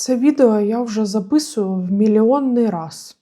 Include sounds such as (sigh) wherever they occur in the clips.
Це відео я вже записую в мільйонний раз.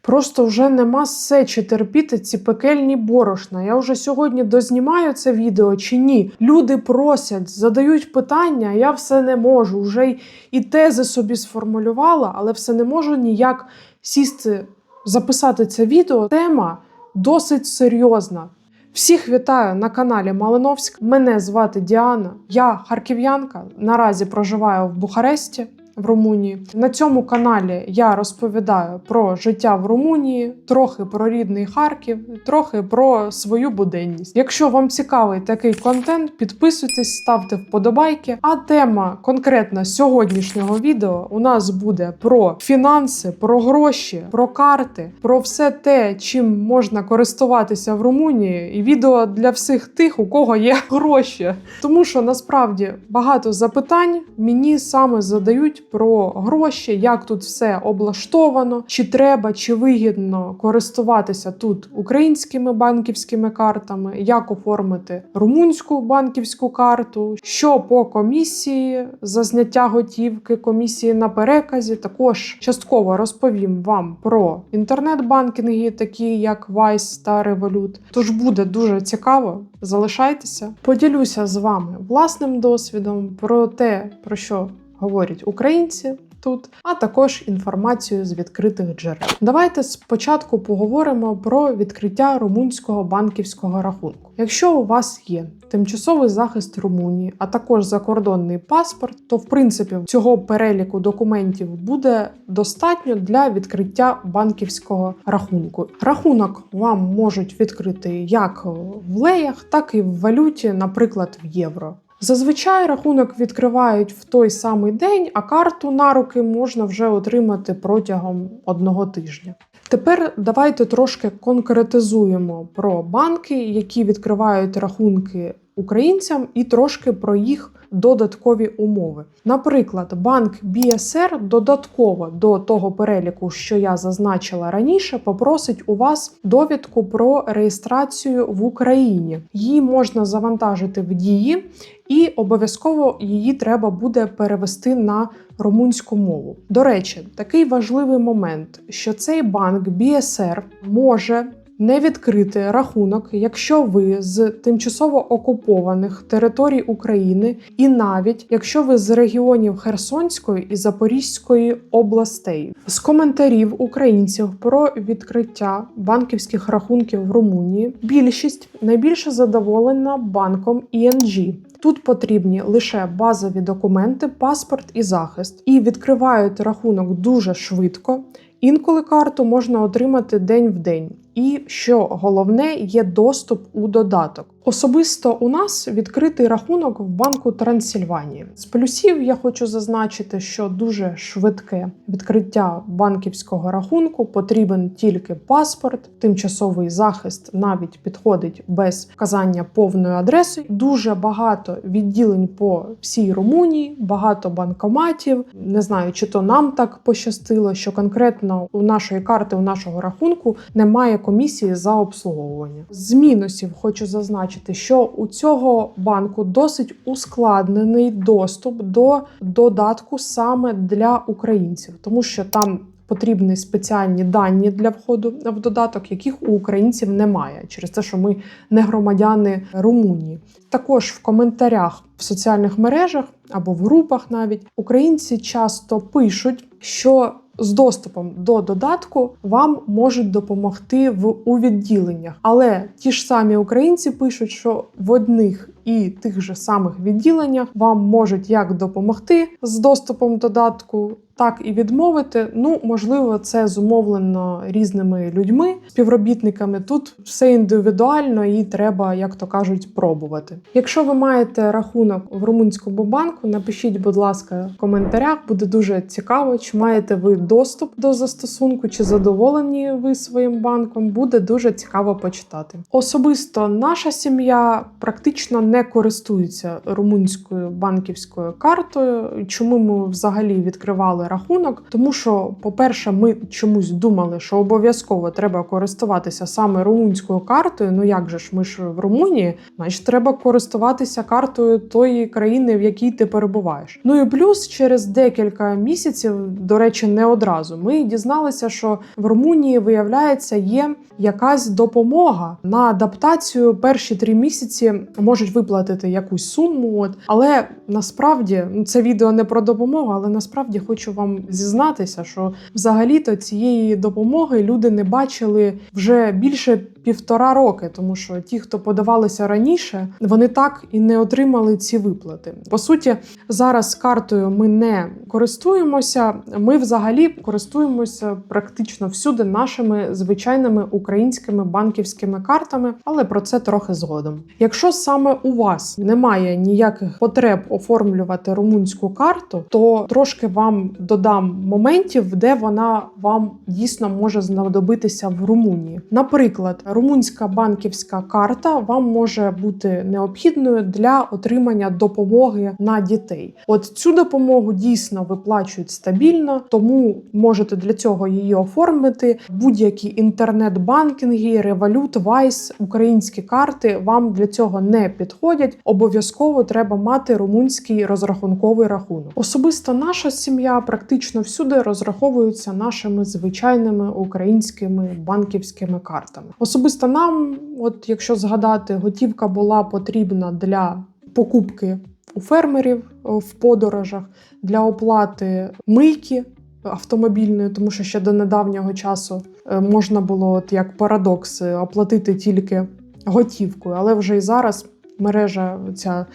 Просто вже нема сечі терпіти ці пекельні борошна. Я вже сьогодні дознімаю це відео чи ні. Люди просять, задають питання, я все не можу. Вже й і тези собі сформулювала, але все не можу ніяк сісти, записати це відео. Тема досить серйозна. Всіх вітаю на каналі Малиновськ. Мене звати Діана. Я харків'янка. Наразі проживаю в Бухаресті. В Румунії на цьому каналі я розповідаю про життя в Румунії, трохи про рідний Харків, трохи про свою буденність. Якщо вам цікавий такий контент, підписуйтесь, ставте вподобайки. А тема конкретно сьогоднішнього відео у нас буде про фінанси, про гроші, про карти, про все те, чим можна користуватися в Румунії, і відео для всіх тих, у кого є (laughs) гроші. Тому що насправді багато запитань мені саме задають про гроші, як тут все облаштовано, чи треба, чи вигідно користуватися тут українськими банківськими картами, як оформити румунську банківську карту, що по комісії за зняття готівки, комісії на переказі. Також частково розповім вам про інтернет-банкінги, такі як Wise та Revolut. Тож буде дуже цікаво. Залишайтеся, поділюся з вами власним досвідом про те, про що говорять українці тут, а також інформацію з відкритих джерел. Давайте спочатку поговоримо про відкриття румунського банківського рахунку. Якщо у вас є тимчасовий захист Румунії, а також закордонний паспорт, то в принципі цього переліку документів буде достатньо для відкриття банківського рахунку. Рахунок вам можуть відкрити як в леях, так і в валюті, наприклад, в євро. Зазвичай рахунок відкривають в той самий день, а карту на руки можна вже отримати протягом одного тижня. Тепер давайте трошки конкретизуємо про банки, які відкривають рахунки українцям, і трошки про їх додаткові умови. Наприклад, банк BSR додатково до того переліку, що я зазначила раніше, попросить у вас довідку про реєстрацію в Україні. Її можна завантажити в дії, і обов'язково її треба буде перевести на румунську мову. До речі, такий важливий момент, що цей банк BSR може не відкрити рахунок, якщо ви з тимчасово окупованих територій України, і навіть якщо ви з регіонів Херсонської і Запорізької областей. З коментарів українців про відкриття банківських рахунків в Румунії більшість найбільше задоволена банком ING. Тут потрібні лише базові документи, паспорт і захист, і відкривають рахунок дуже швидко. Інколи карту можна отримати день в день. І що головне, є доступ у додаток. Особисто у нас відкритий рахунок в банку Трансильванії. З плюсів я хочу зазначити, що дуже швидке відкриття банківського рахунку потрібен тільки паспорт, тимчасовий захист навіть підходить без вказання повної адреси. Дуже багато відділень по всій Румунії, багато банкоматів. Не знаю, чи то нам так пощастило, що конкретно у нашої карти, у нашого рахунку немає комісії за обслуговування. З мінусів хочу зазначити, що у цього банку досить ускладнений доступ до додатку саме для українців, тому що там потрібні спеціальні дані для входу в додаток, яких у українців немає, через те, що ми не громадяни Румунії. Також в коментарях в соціальних мережах або в групах навіть українці часто пишуть, що з доступом до додатку вам можуть допомогти в у відділеннях, але ті ж самі українці пишуть, що в одних і тих же самих відділеннях вам можуть як допомогти з доступом додатку, так і відмовити. Ну, можливо, це зумовлено різними людьми, співробітниками. Тут все індивідуально і треба, як то кажуть, пробувати. Якщо ви маєте рахунок в румунському банку, напишіть, будь ласка, в коментарях. Буде дуже цікаво, чи маєте ви доступ до застосунку, чи задоволені ви своїм банком. Буде дуже цікаво почитати. Особисто наша сім'я практично не користується румунською банківською картою. Чому ми взагалі відкривали відкривали рахунок, тому що, по-перше, ми чомусь думали, що обов'язково треба користуватися саме румунською картою. Ну як же ж ми ж в Румунії, значить, треба користуватися картою тої країни, в якій ти перебуваєш. Ну і плюс через декілька місяців, до речі, не одразу, ми дізналися, що в Румунії виявляється є якась допомога на адаптацію. Перші три місяці можуть виплатити якусь суму. От але насправді ну, це відео не про допомогу, але насправді хочу вам зізнатися, що взагалі-то цієї допомоги люди не бачили вже більше півтора роки, тому що ті, хто подавалися раніше, вони так і не отримали ці виплати. По суті, зараз картою ми не користуємося. Ми взагалі користуємося практично всюди нашими звичайними українськими банківськими картами, але про це трохи згодом. Якщо саме у вас немає ніяких потреб оформлювати румунську карту, то трошки вам додам моментів, де вона вам дійсно може знадобитися в Румунії. Наприклад, румунська банківська карта вам може бути необхідною для отримання допомоги на дітей. От цю допомогу дійсно виплачують стабільно, тому можете для цього її оформити. Будь-які інтернет-банкінги, Revolut, Wise, українські карти вам для цього не підходять. Обов'язково треба мати румунський розрахунковий рахунок. Особисто наша сім'я практично всюди розраховується нашими звичайними українськими банківськими картами. Особисто нам, от якщо згадати, готівка була потрібна для покупки у фермерів е, в подорожах, для оплати мийки автомобільної, тому що ще до недавнього часу е, можна було, от як парадокс, е, оплатити тільки готівкою, але вже і зараз мережа ця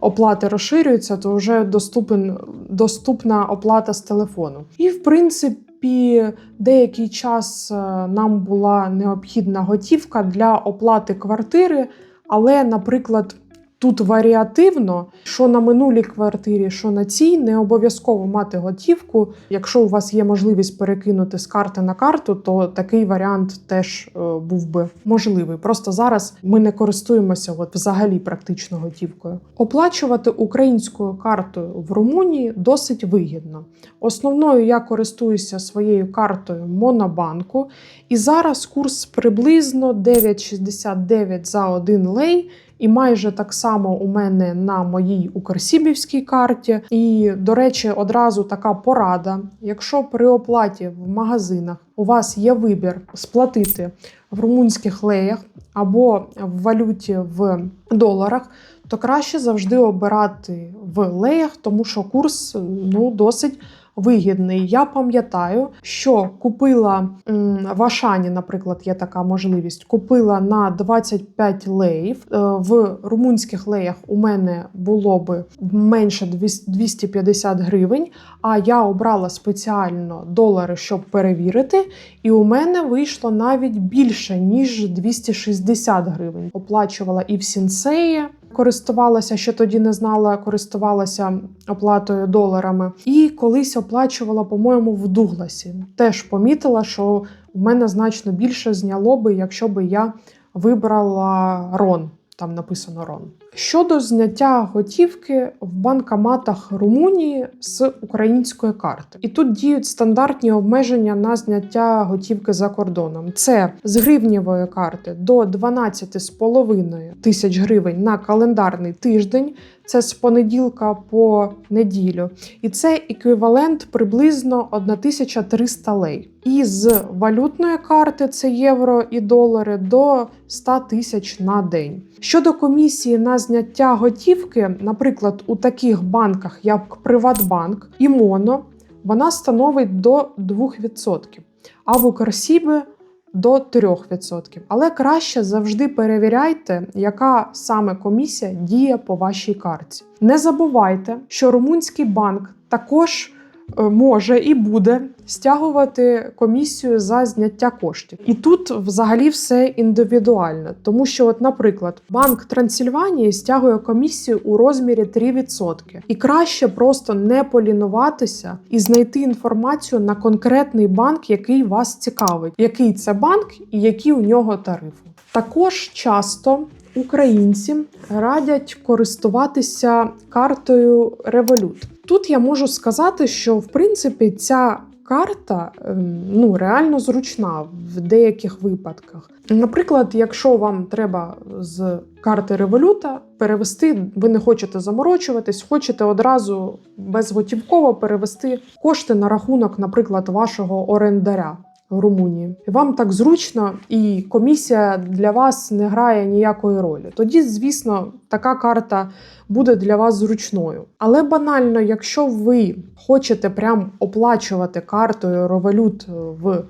оплати розширюється, то вже доступен, доступна оплата з телефону. І в принципі, деякий час е, нам була необхідна готівка для оплати квартири, але, наприклад, Тут варіативно, що на минулій квартирі, що на цій, не обов'язково мати готівку. Якщо у вас є можливість перекинути з карти на карту, то такий варіант теж е, був би можливий. Просто зараз ми не користуємося от взагалі практично готівкою. Оплачувати українською картою в Румунії досить вигідно. Основною я користуюся своєю картою Монобанку, і зараз курс приблизно 9,69 за 1 лей. І майже так само у мене на моїй Укрсібівській карті. І, до речі, одразу така порада: якщо при оплаті в магазинах у вас є вибір сплатити в румунських леях або в валюті в доларах, то краще завжди обирати в леях, тому що курс ну досить. Вигідний. Я пам'ятаю, що купила в Ашані, наприклад, є така можливість. Купила на 25 леїв. Е, В румунських леях у мене було би менше 250 гривень. А я обрала спеціально долари, щоб перевірити. І у мене вийшло навіть більше ніж 260 гривень. Оплачувала і в Сінсеї, користувалася, ще тоді не знала, користувалася оплатою доларами. І колись оплачувала, по-моєму, в Дугласі. Теж помітила, що в мене значно більше зняло би, якщо би я вибрала Рон. Там написано Рон. Щодо зняття готівки в банкоматах Румунії з української карти, і тут діють стандартні обмеження на зняття готівки за кордоном. Це з гривнєвої карти до 12,5 тисяч гривень на календарний тиждень. Це з понеділка по неділю, і це еквівалент приблизно 1300 лей. І з валютної карти це євро і долари до 100 тисяч на день. Щодо комісії на зняття готівки, наприклад, у таких банках, як Приватбанк і Моно, вона становить до 2%, а в Укрсібі до 3%. Але краще завжди перевіряйте, яка саме комісія діє по вашій карті. Не забувайте, що румунський банк також може і буде стягувати комісію за зняття коштів. І тут взагалі все індивідуально, тому що, от, наприклад, банк Трансильванії стягує комісію у розмірі 3%. І краще просто не полінуватися і знайти інформацію на конкретний банк, який вас цікавить, який це банк і які у нього тарифи. Також часто українці радять користуватися картою Revolut. Тут я можу сказати, що в принципі ця карта ем, ну, реально зручна в деяких випадках. Наприклад, якщо вам треба з карти революта перевести, ви не хочете заморочуватись, хочете одразу безготівково перевести кошти на рахунок, наприклад, вашого орендаря. Румунії вам так зручно, і комісія для вас не грає ніякої ролі. Тоді, звісно, така карта буде для вас зручною. Але банально, якщо ви хочете прям оплачувати картою Ровалют в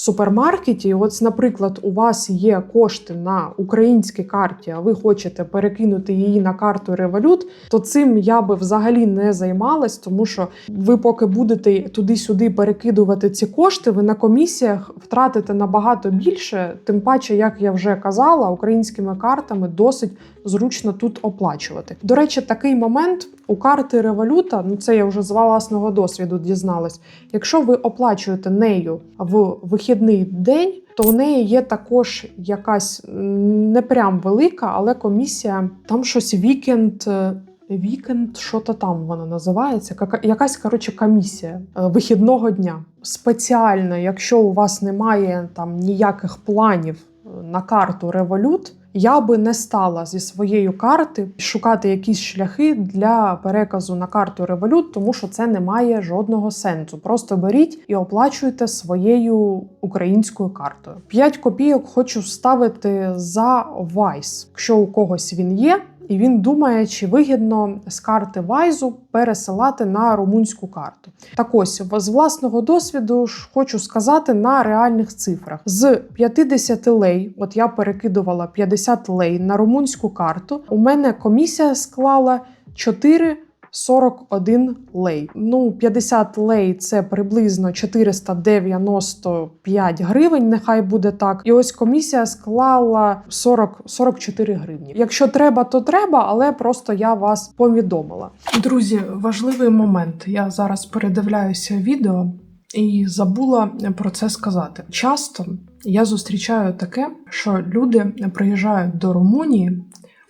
супермаркеті, от, наприклад, у вас є кошти на українській карті, а ви хочете перекинути її на карту Revolut, то цим я би взагалі не займалась, тому що ви, поки будете туди-сюди перекидувати ці кошти, ви на комісіях втратите набагато більше. Тим паче, як я вже казала, українськими картами досить зручно тут оплачувати. До речі, такий момент у карти Революта, ну це я вже з власного досвіду дізналась. Якщо ви оплачуєте нею в вихідний день, то у неї є також якась не прям велика, але комісія там щось вікенд. е, Вікенд, що то там вона називається, якась коротше комісія е, вихідного дня. Спеціально, якщо у вас немає там ніяких планів е, на карту Revolut, я би не стала зі своєї карти шукати якісь шляхи для переказу на карту Revolut, тому що це не має жодного сенсу. Просто беріть і оплачуйте своєю українською картою. 5 копійок хочу ставити за Vice, якщо у когось він є. І він думає, чи вигідно з карти Вайзу пересилати на румунську карту. Так ось з власного досвіду ж хочу сказати на реальних цифрах: з 50 лей, от я перекидувала 50 лей на румунську карту. У мене комісія склала 4 41 лей. Ну, 50 лей це приблизно 495 гривень, нехай буде так. І ось комісія склала 40, 44 гривні. Якщо треба, то треба, але просто я вас повідомила. Друзі, важливий момент. Я зараз передивляюся відео і забула про це сказати. Часто я зустрічаю таке, що люди приїжджають до Румунії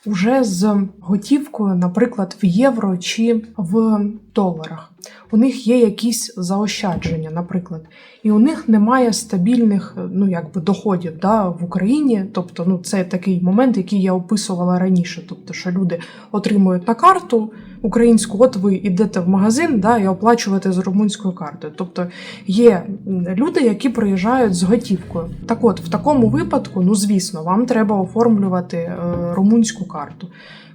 уже з готівкою, наприклад, в євро чи в доларах. У них є якісь заощадження, наприклад, і у них немає стабільних ну, якби, доходів да, в Україні. Тобто, ну, це такий момент, який я описувала раніше. Тобто, що люди отримують на карту українську, от ви йдете в магазин да, і оплачуєте з румунською картою. Тобто є люди, які приїжджають з готівкою. Так от, в такому випадку, ну звісно, вам треба оформлювати е, румунську карту.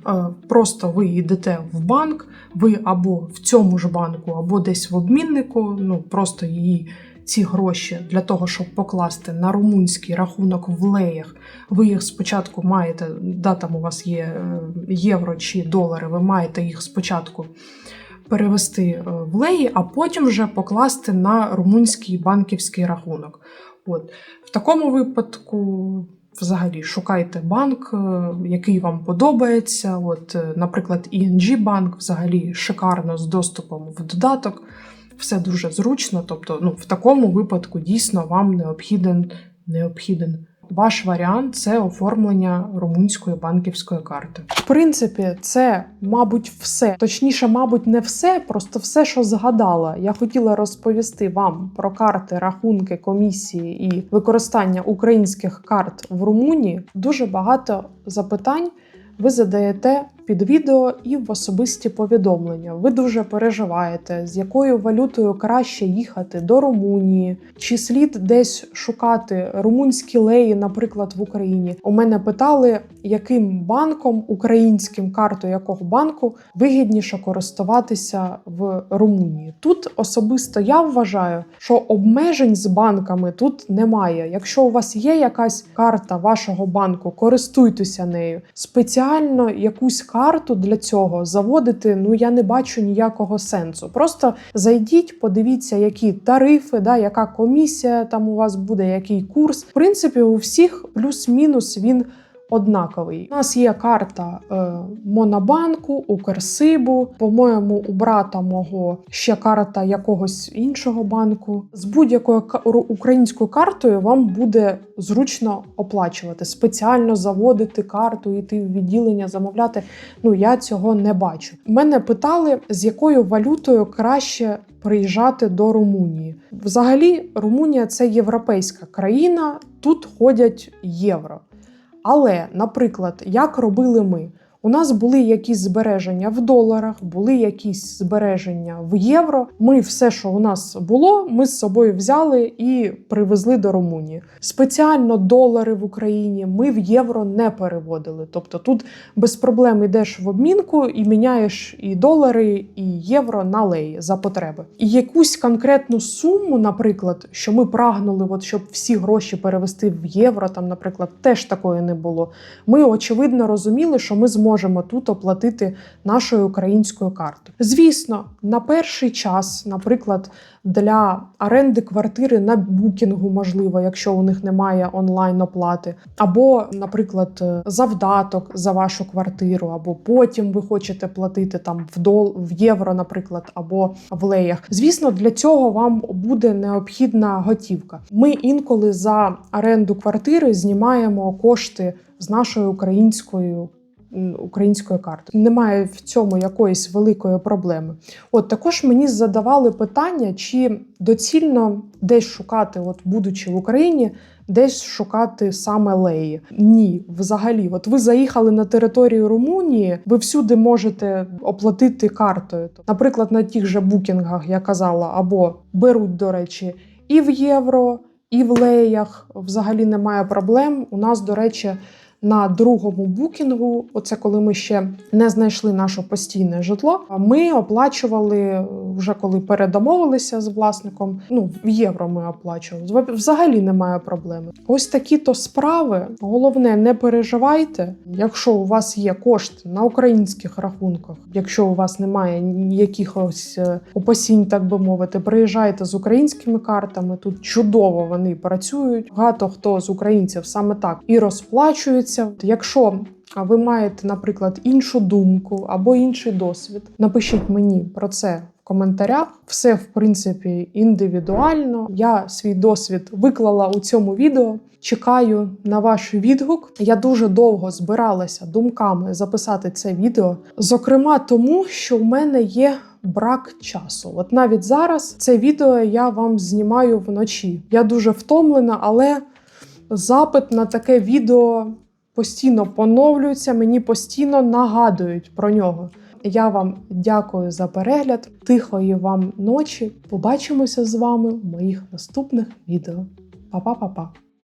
Е, Просто ви йдете в банк, ви або в цьому ж банку, або десь в обміннику, ну просто її. Ці гроші для того, щоб покласти на румунський рахунок в леях, ви їх спочатку маєте, да, там у вас є е, євро чи долари, ви маєте їх спочатку перевести е, в леї, а потім вже покласти на румунський банківський рахунок. От. В такому випадку взагалі шукайте банк, е, який вам подобається. От, наприклад, ING банк взагалі шикарно з доступом в додаток. Все дуже зручно. Тобто, ну, в такому випадку дійсно вам необхіден, необхіден ваш варіант це оформлення румунської банківської карти. В принципі, це, мабуть, все. Точніше, мабуть, не все, просто все, що згадала. Я хотіла розповісти вам про карти, рахунки, комісії і використання українських карт в Румунії. Дуже багато запитань ви задаєте під відео і в особисті повідомлення. Ви дуже переживаєте, з якою валютою краще їхати до Румунії, чи слід десь шукати румунські леї, наприклад, в Україні. У мене питали, яким банком українським картою якого банку вигідніше користуватися в Румунії. Тут особисто я вважаю, що обмежень з банками тут немає. Якщо у вас є якась карта вашого банку, користуйтеся нею. Спеціально якусь карту для цього заводити, ну я не бачу ніякого сенсу. Просто зайдіть, подивіться, які тарифи, да, яка комісія там у вас буде, який курс. В принципі, у всіх плюс-мінус він однаковий. У нас є карта е, Монобанку, Укрсибу. По-моєму, у брата мого ще карта якогось іншого банку. З будь-якою українською картою вам буде зручно оплачувати, спеціально заводити карту, йти в відділення, замовляти. Ну я цього не бачу. Мене питали, з якою валютою краще приїжджати до Румунії. Взагалі, Румунія це європейська країна, тут ходять євро. Але, наприклад, як робили ми? У нас були якісь збереження в доларах, були якісь збереження в євро. Ми все, що у нас було, ми з собою взяли і привезли до Румунії. Спеціально долари в Україні ми в євро не переводили. Тобто тут без проблем йдеш в обмінку і міняєш і долари, і євро на леї за потреби. І якусь конкретну суму, наприклад, що ми прагнули, от щоб всі гроші перевести в євро, там, наприклад, теж такої не було. Ми очевидно розуміли, що ми зможемо тут оплатити нашою українською картою. Звісно, на перший час, наприклад, для оренди квартири на букінгу, можливо, якщо у них немає онлайн оплати, або, наприклад, е, завдаток за вашу квартиру, або потім ви хочете платити там в дол в євро, наприклад, або в леях. Звісно, для цього вам буде необхідна готівка. Ми інколи за оренду квартири знімаємо кошти з нашої української. М, Української карти немає в цьому якоїсь великої проблеми. От також мені задавали питання, чи доцільно десь шукати, от будучи в Україні, десь шукати саме леї. Ні, взагалі, от ви заїхали на територію Румунії, ви всюди можете оплатити картою. Наприклад, на тих же букінгах я казала, або беруть, до речі, і в євро, і в леях. Взагалі немає проблем. У нас, до речі, на другому букінгу, оце коли ми ще не знайшли наше постійне житло. Ми оплачували е, вже коли передомовилися з власником. Ну в євро ми оплачували. Взагалі немає проблеми. Ось такі то справи. Головне, не переживайте. Якщо у вас є кошти на українських рахунках, якщо у вас немає якихось е, опасінь, так би мовити, приїжджайте з українськими картами. Тут чудово вони працюють. Багато хто з українців саме так і розплачується. Якщо ви маєте, наприклад, іншу думку або інший досвід, напишіть мені про це в коментарях. Все, в принципі, індивідуально. Я свій досвід виклала у цьому відео. Чекаю на ваш відгук. Я дуже довго збиралася думками записати це відео. Зокрема, тому що в мене є брак часу. От навіть зараз це відео я вам знімаю вночі. Я дуже втомлена, але запит на таке відео постійно поновлюється, мені постійно нагадують про нього. Я вам дякую за перегляд. Тихої вам ночі. Побачимося з вами в моїх наступних відео. Па-па-па-па!